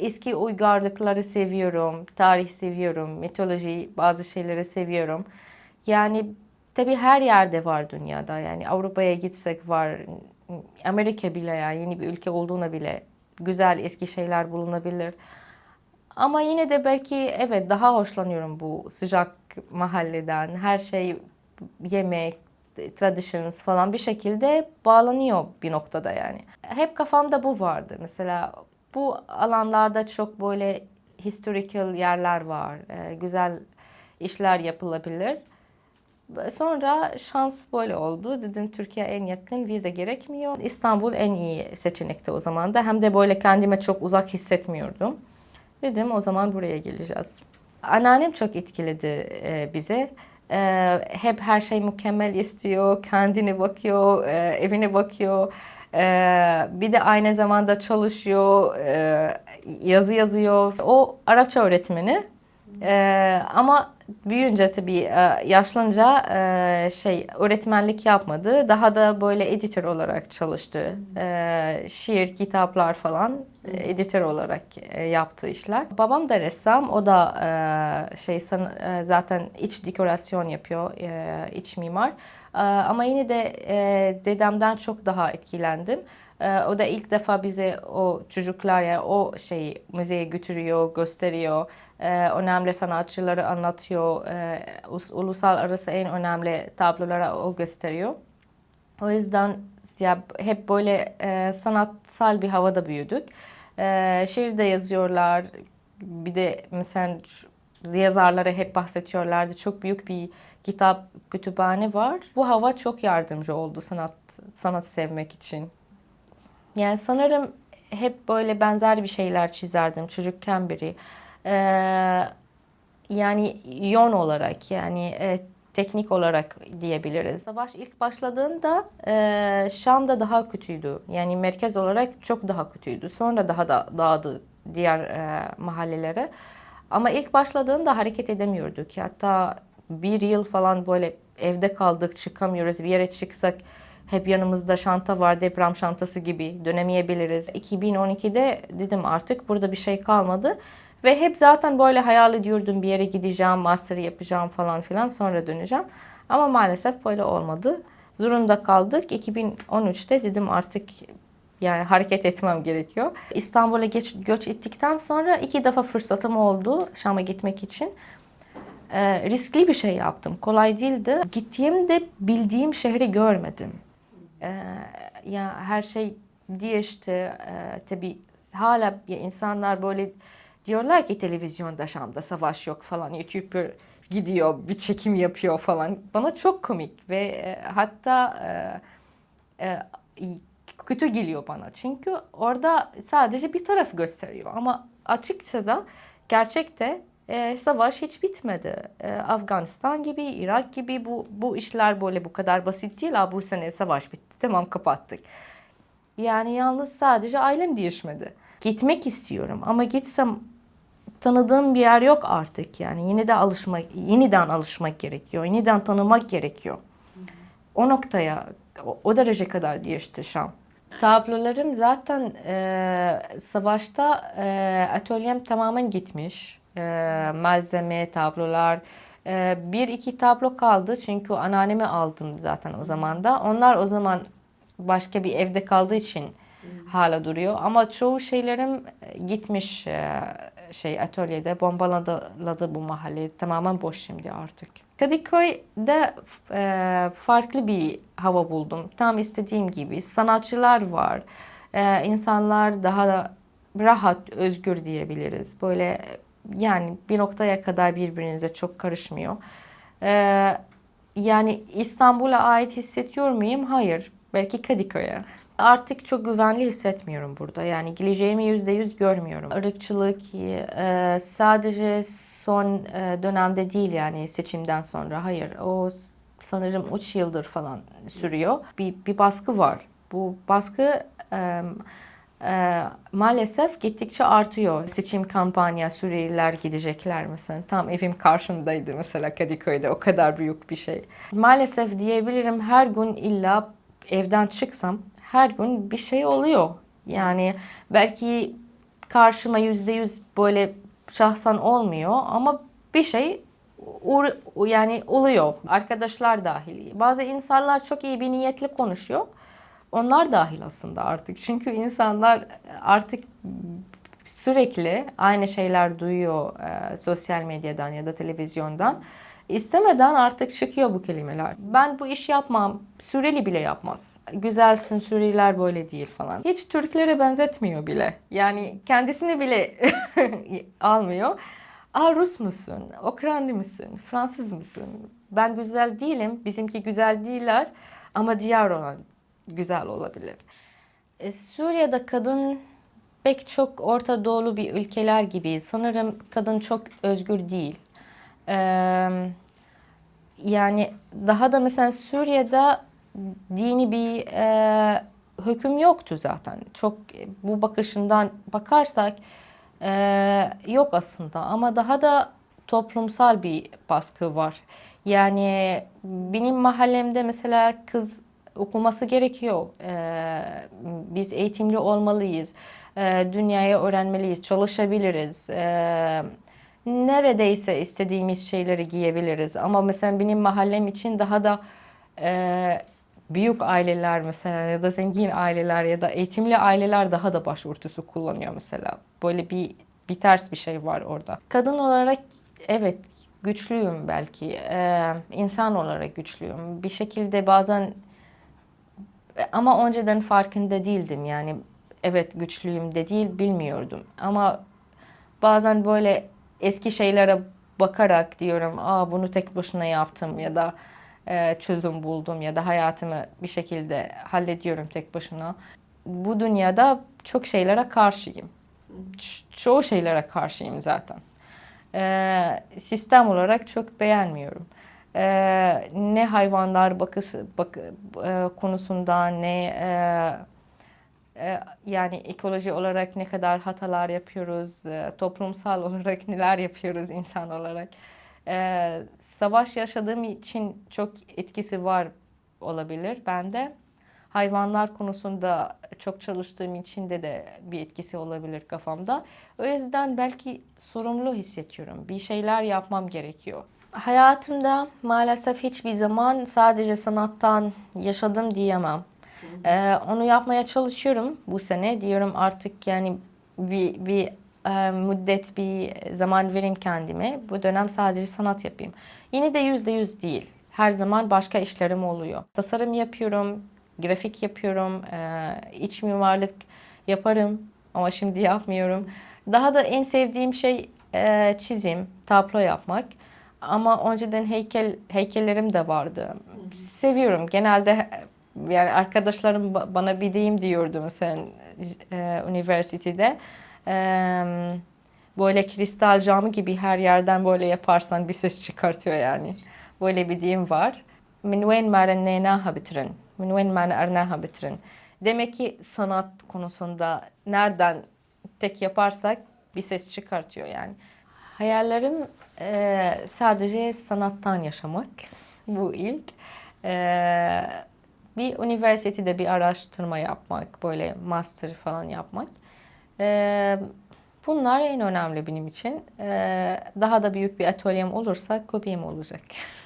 eski uygarlıkları seviyorum, tarih seviyorum, mitoloji, bazı şeyleri seviyorum. Yani tabii her yerde var dünyada. Yani Avrupa'ya gitsek var, Amerika bile yani yeni bir ülke olduğuna bile güzel eski şeyler bulunabilir. Ama yine de belki evet daha hoşlanıyorum bu sıcak mahalleden. Her şey yemek, traditions falan bir şekilde bağlanıyor bir noktada yani. Hep kafamda bu vardı. Mesela bu alanlarda çok böyle historical yerler var. Ee, güzel işler yapılabilir. Sonra şans böyle oldu. Dedim Türkiye en yakın, vize gerekmiyor. İstanbul en iyi seçenekti o zaman da. Hem de böyle kendime çok uzak hissetmiyordum. Dedim o zaman buraya geleceğiz. Anneannem çok etkiledi e, bize. E, hep her şey mükemmel istiyor, kendine bakıyor, e, evine bakıyor. E, bir de aynı zamanda çalışıyor, e, yazı yazıyor. O Arapça öğretmeni. E, ama büyüyünce tabii e, yaşlanınca e, şey öğretmenlik yapmadı. Daha da böyle editör olarak çalıştı. E, şiir, kitaplar falan e, editör olarak yaptığı işler. Babam da ressam. O da şey san- zaten iç dekorasyon yapıyor, iç mimar. Ama yine de dedemden çok daha etkilendim. E, o da ilk defa bize o çocuklar yani o şeyi müzeye götürüyor, gösteriyor. E, önemli sanatçıları anlatıyor. E, us- uluslararası en önemli tabloları o gösteriyor. O yüzden ya hep böyle e, sanatsal bir havada büyüdük. E, şiir yazıyorlar. Bir de mesela yazarları hep bahsediyorlardı. Çok büyük bir kitap kütüphane var. Bu hava çok yardımcı oldu sanat sanat sevmek için. Yani sanırım hep böyle benzer bir şeyler çizerdim çocukken beri. Ee, yani yön olarak yani e, teknik olarak diyebiliriz. Savaş ilk başladığında e, Şam'da daha kötüydü. Yani merkez olarak çok daha kötüydü. Sonra daha da dağıldı diğer e, mahallelere. Ama ilk başladığında hareket edemiyorduk. Hatta bir yıl falan böyle evde kaldık, çıkamıyoruz. Bir yere çıksak hep yanımızda şanta var, deprem şantası gibi dönemeyebiliriz. 2012'de dedim artık burada bir şey kalmadı. Ve hep zaten böyle hayal ediyordum bir yere gideceğim, master yapacağım falan filan sonra döneceğim. Ama maalesef böyle olmadı. Zorunda kaldık. 2013'te dedim artık yani hareket etmem gerekiyor. İstanbul'a geç, göç ettikten sonra iki defa fırsatım oldu Şam'a gitmek için. Ee, riskli bir şey yaptım. Kolay değildi. Gittiğimde bildiğim şehri görmedim. Ee, ya her şey değişti. Ee, tabii hala ya insanlar böyle diyorlar ki televizyonda Şam'da savaş yok falan. YouTuber gidiyor bir çekim yapıyor falan. Bana çok komik ve e, hatta e, e, kötü geliyor bana. Çünkü orada sadece bir taraf gösteriyor. Ama açıkça da gerçekte e, savaş hiç bitmedi. E, Afganistan gibi, Irak gibi bu bu işler böyle bu kadar basit değil. Ha, bu sene savaş bitti, tamam kapattık. Yani yalnız sadece ailem değişmedi. Gitmek istiyorum ama gitsem tanıdığım bir yer yok artık yani. Yine de alışmak, yeniden alışmak gerekiyor. Yeniden tanımak gerekiyor. O noktaya, o, o derece kadar değişti Şam. Tablolarım zaten e, savaşta e, atölyem tamamen gitmiş. E, malzeme, tablolar. E, bir iki tablo kaldı çünkü anneanneme aldım zaten o zaman da. Onlar o zaman başka bir evde kaldığı için hala duruyor. Ama çoğu şeylerim e, gitmiş e, şey atölyede bombaladı bu mahalle. Tamamen boş şimdi artık. Kadıköy'de e, farklı bir hava buldum. Tam istediğim gibi. Sanatçılar var. E, insanlar daha da rahat, özgür diyebiliriz. Böyle yani bir noktaya kadar birbirinize çok karışmıyor. E, yani İstanbul'a ait hissediyor muyum? Hayır. Belki Kadıköy'e. Artık çok güvenli hissetmiyorum burada. Yani geleceğimi yüzde yüz görmüyorum. Irkçılık e, sadece son e, dönemde değil yani seçimden sonra. Hayır o sanırım 3 yıldır falan sürüyor. Bir, bir baskı var. Bu baskı e, e, maalesef gittikçe artıyor. Seçim kampanya Suriyeliler gidecekler mesela. Tam evim karşımdaydı mesela Kadıköy'de o kadar büyük bir şey. Maalesef diyebilirim her gün illa evden çıksam her gün bir şey oluyor. Yani belki karşıma yüzde yüz böyle şahsen olmuyor ama bir şey yani oluyor. Arkadaşlar dahil. Bazı insanlar çok iyi bir niyetli konuşuyor. Onlar dahil aslında artık. Çünkü insanlar artık sürekli aynı şeyler duyuyor e, sosyal medyadan ya da televizyondan. İstemeden artık çıkıyor bu kelimeler. Ben bu iş yapmam. Suriyeli bile yapmaz. Güzelsin Suriyeliler böyle değil falan. Hiç Türklere benzetmiyor bile. Yani kendisini bile almıyor. Aa Rus musun? Ukraynalı mısın? Fransız mısın? Ben güzel değilim. Bizimki güzel değiller. Ama diğer olan güzel olabilir. E, Suriye'de kadın pek çok Orta Doğulu bir ülkeler gibi sanırım kadın çok özgür değil. Ee, yani daha da mesela Suriye'de dini bir e, hüküm yoktu zaten. Çok e, bu bakışından bakarsak e, yok aslında ama daha da toplumsal bir baskı var. Yani benim mahallemde mesela kız okuması gerekiyor. Ee, biz eğitimli olmalıyız. Ee, dünyayı öğrenmeliyiz. Çalışabiliriz. Ee, neredeyse istediğimiz şeyleri giyebiliriz. Ama mesela benim mahallem için daha da e, büyük aileler mesela ya da zengin aileler ya da eğitimli aileler daha da başörtüsü kullanıyor mesela. Böyle bir bir ters bir şey var orada. Kadın olarak evet güçlüyüm belki. Ee, insan olarak güçlüyüm. Bir şekilde bazen ama önceden farkında değildim yani evet güçlüyüm de değil bilmiyordum ama bazen böyle eski şeylere bakarak diyorum aa bunu tek başına yaptım ya da e, çözüm buldum ya da hayatımı bir şekilde hallediyorum tek başına. Bu dünyada çok şeylere karşıyım. Ç- çoğu şeylere karşıyım zaten. E, sistem olarak çok beğenmiyorum. E, ne hayvanlar bakışı bak, e, konusunda ne e, e, yani ekoloji olarak ne kadar hatalar yapıyoruz, e, toplumsal olarak neler yapıyoruz insan olarak. E, savaş yaşadığım için çok etkisi var olabilir bende. Hayvanlar konusunda çok çalıştığım için de de bir etkisi olabilir kafamda. O yüzden belki sorumlu hissediyorum. Bir şeyler yapmam gerekiyor. Hayatımda maalesef hiçbir zaman sadece sanattan yaşadım diyemem. Ee, onu yapmaya çalışıyorum bu sene. Diyorum artık yani bir, bir e, müddet bir zaman vereyim kendime. Bu dönem sadece sanat yapayım. Yine de yüzde yüz değil. Her zaman başka işlerim oluyor. Tasarım yapıyorum, grafik yapıyorum, e, iç mimarlık yaparım ama şimdi yapmıyorum. Daha da en sevdiğim şey e, çizim, tablo yapmak. Ama önceden heykel heykellerim de vardı. Seviyorum. Genelde yani arkadaşlarım ba- bana bir deyim diyordu mesela e, üniversitede. E, böyle kristal camı gibi her yerden böyle yaparsan bir ses çıkartıyor yani. Böyle bir deyim var. Min wen ma renneynaha bitirin. Min wen ma ernaha bitirin. Demek ki sanat konusunda nereden tek yaparsak bir ses çıkartıyor yani. Hayallerim e, sadece sanattan yaşamak. Bu ilk. E, bir üniversitede bir araştırma yapmak, böyle master falan yapmak. E, bunlar en önemli benim için. E, daha da büyük bir atölyem olursa köpeğim olacak.